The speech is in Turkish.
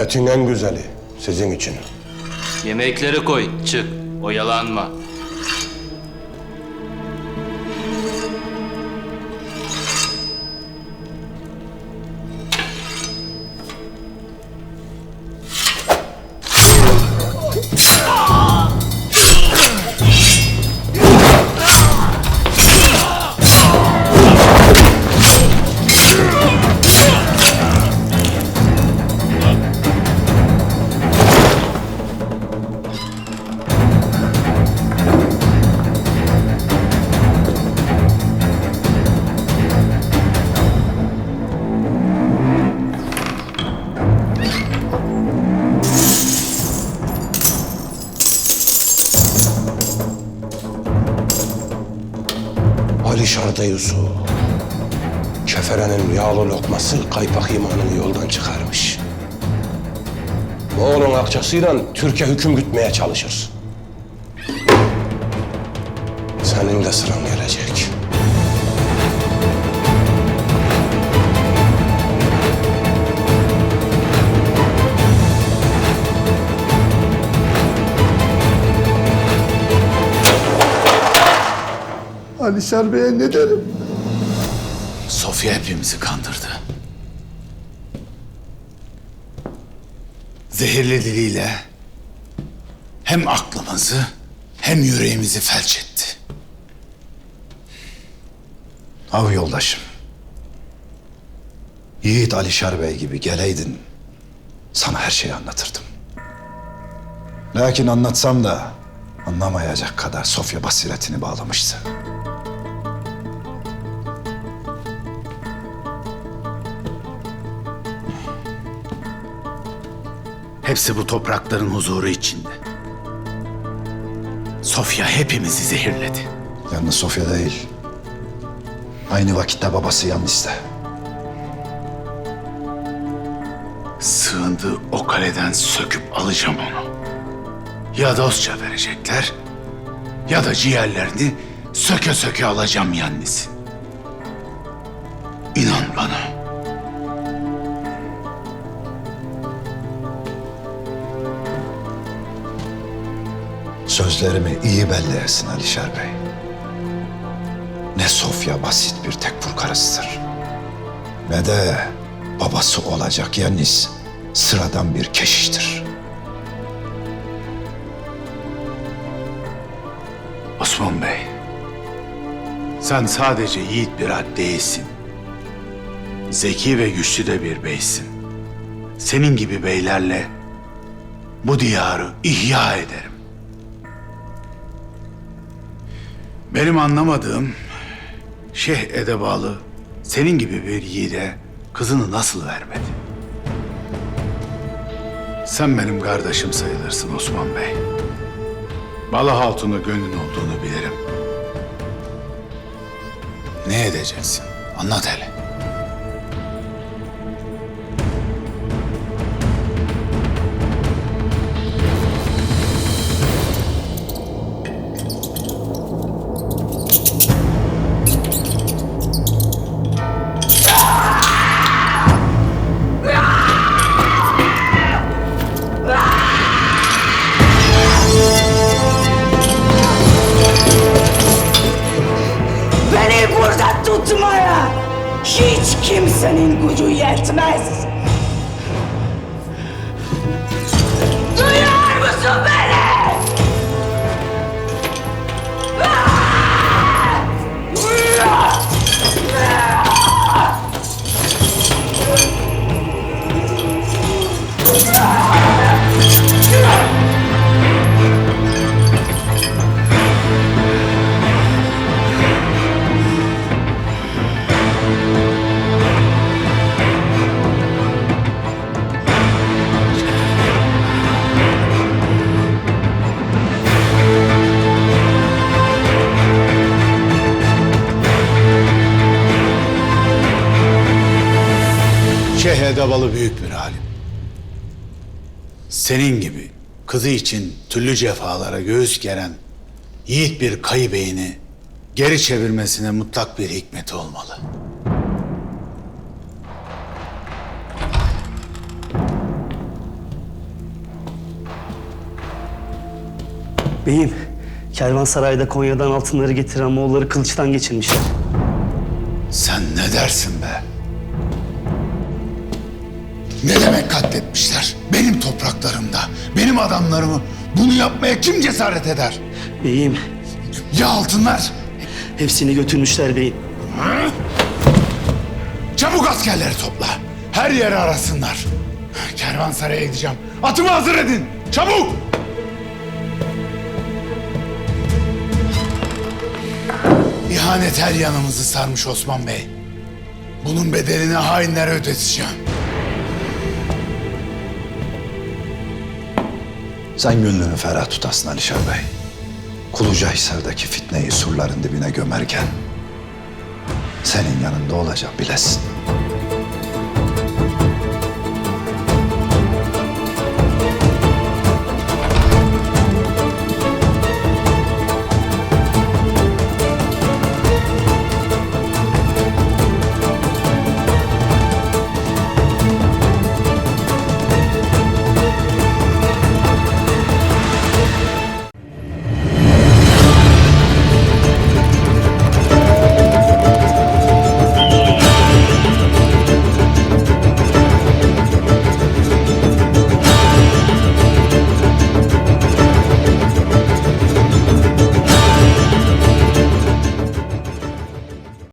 Etin en güzeli sizin için. Yemekleri koy, çık. Oyalanma. Ali Şardayusu. Keferenin yağlı lokması kaypak imanını yoldan çıkarmış. Moğol'un akçasıyla Türkiye hüküm gütmeye çalışır. Senin de sıran gelecek. Alişer Bey'e ne derim? Sofya hepimizi kandırdı. Zehirli diliyle hem aklımızı hem yüreğimizi felç etti. Av yoldaşım. Yiğit Alişer Bey gibi geleydin. Sana her şeyi anlatırdım. Lakin anlatsam da anlamayacak kadar Sofya basiretini bağlamıştı. Hepsi bu toprakların huzuru içinde. Sofya hepimizi zehirledi. Yalnız Sofya değil. Aynı vakitte babası Yannis'te. Sığındığı o kaleden söküp alacağım onu. Ya dostça verecekler ya da ciğerlerini söke söke alacağım Yannis'i. Sözlerimi iyi belli etsin Alişer Bey. Ne Sofya basit bir tekfur karısıdır. Ne de babası olacak Yannis sıradan bir keşiştir. Osman Bey, sen sadece yiğit bir ad değilsin. Zeki ve güçlü de bir beysin. Senin gibi beylerle bu diyarı ihya ederim. Benim anlamadığım Şeyh Edebalı senin gibi bir yiğide kızını nasıl vermedi? Sen benim kardeşim sayılırsın Osman Bey. Balı Hatun'u gönlün olduğunu bilirim. Ne edeceksin? Anlat hele. Kimsenin gücü yetmez. Duyuyor musun beni? Gabalı büyük bir alim. Senin gibi kızı için türlü cefalara göğüs geren yiğit bir kayıbeyini geri çevirmesine mutlak bir hikmeti olmalı. Beyim, Kervansaray'da Konya'dan altınları getiren Moğolları kılıçtan geçirmişler. Sen ne dersin be? Ne demek katletmişler? Benim topraklarımda, benim adamlarımı bunu yapmaya kim cesaret eder? Beyim, Ya altınlar? hepsini götürmüşler beyim. Çabuk askerleri topla. Her yeri arasınlar. Kervansaray'a gideceğim. Atımı hazır edin. Çabuk! İhanet her yanımızı sarmış Osman Bey. Bunun bedelini hainlere ödeteceğim. Sen gönlünü ferah tutasın Alişar Bey. Kuluca Hisar'daki fitneyi surların dibine gömerken senin yanında olacak bilesin.